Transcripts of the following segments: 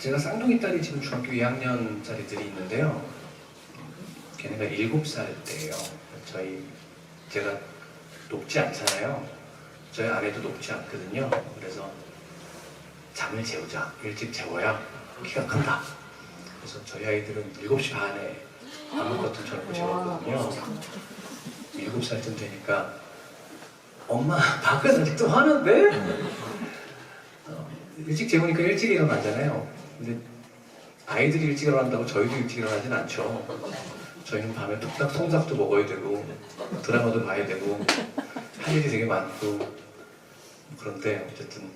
제가 쌍둥이 딸이 지금 중학교 2학년짜리들이 있는데요. 걔네가 7살 때예요. 저희 제가 높지 않잖아요. 저희 아내도 높지 않거든요. 그래서 잠을 재우자. 일찍 재워야 키가 큰다. 그래서 저희 아이들은 7시 반에 아무것도 저녁을 재웠거든요. 7살쯤 되니까 엄마 밖은 아직도 화는데? 어, 일찍 재우니까 일찍 일어나잖아요. 근데 아이들이 일찍 일어난다고 저희도 일찍 일어나진 않죠. 저희는 밤에 뚝딱 통닭도 먹어야 되고 드라마도 봐야 되고 할 일이 되게 많고 그런데 어쨌든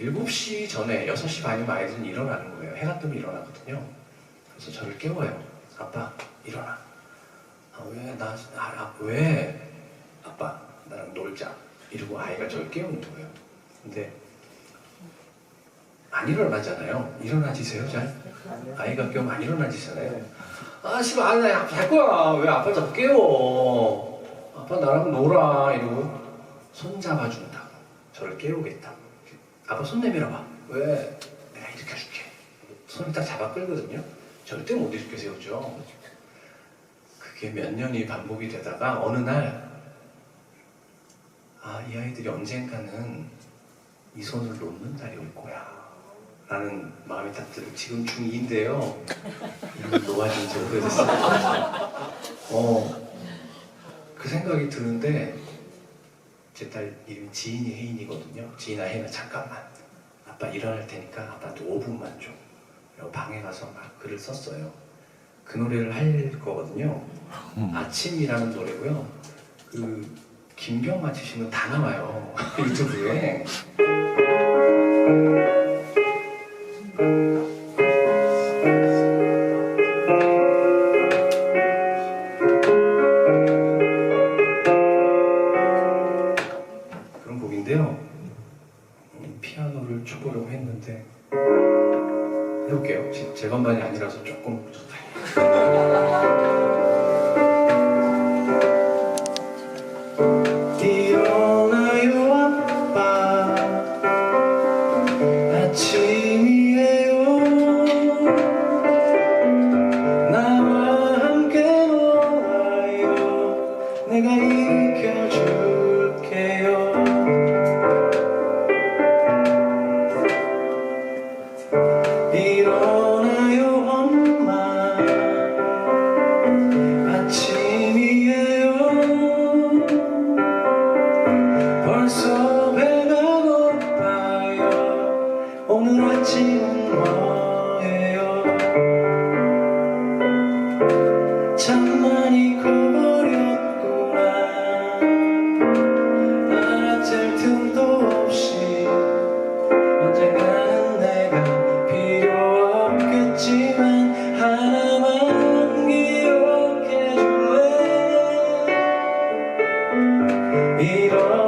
7시 전에 6시 반이면 아이들은 일어나는 거예요. 해가 뜨면 일어나거든요. 그래서 저를 깨워요. 아빠 일어나. 아, 왜? 나, 아, 아, 왜? 아빠 나랑 놀자. 이러고 아이가 저를 깨우는 거예요. 근데 안 일어나잖아요. 일어나지세요, 잘? 아이가 깨우면 안 일어나지잖아요. 아, 씨발, 아, 나잘 거야. 왜 아빠 자꾸 깨워? 아빠 나랑 놀아. 이러고 손 잡아준다고. 저를 깨우겠다고. 아빠 손 내밀어봐. 왜? 내가 일으켜줄게. 손을 딱 잡아 끌거든요. 절대 못 일으켜 세우죠. 그게 몇 년이 반복이 되다가 어느 날, 아, 이 아이들이 언젠가는 이 손을 놓는 날이 올 거야. 라는 마음이 딱 들고 지금 중2인데요. 놓아진 지 오래됐어요. 어, 그 생각이 드는데 제 딸 이름이 지인이 혜인이거든요. 지인아 혜인아 잠깐만. 아빠 일어날 테니까 아빠한테 5분만 줘. 그리고 방에 가서 막 글을 썼어요. 그 노래를 할 거거든요. 아침이라는 노래고요. 그 김병만 치시면 다 나와요. 유튜브에. 해볼게요. 제- 제 것만이 아니라서 조금 일어나요 일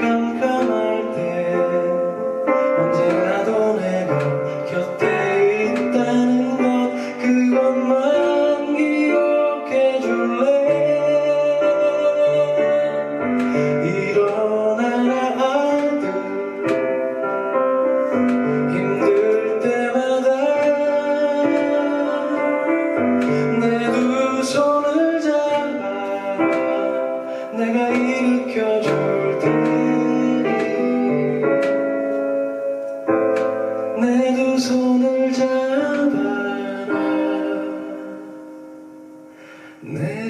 깜깜할 때 언제라도 내가 곁에 있다는 것 그것만 기억해 줄래? 일어나라 아들 일으켜줄 테니 내 두 손을 잡아라 내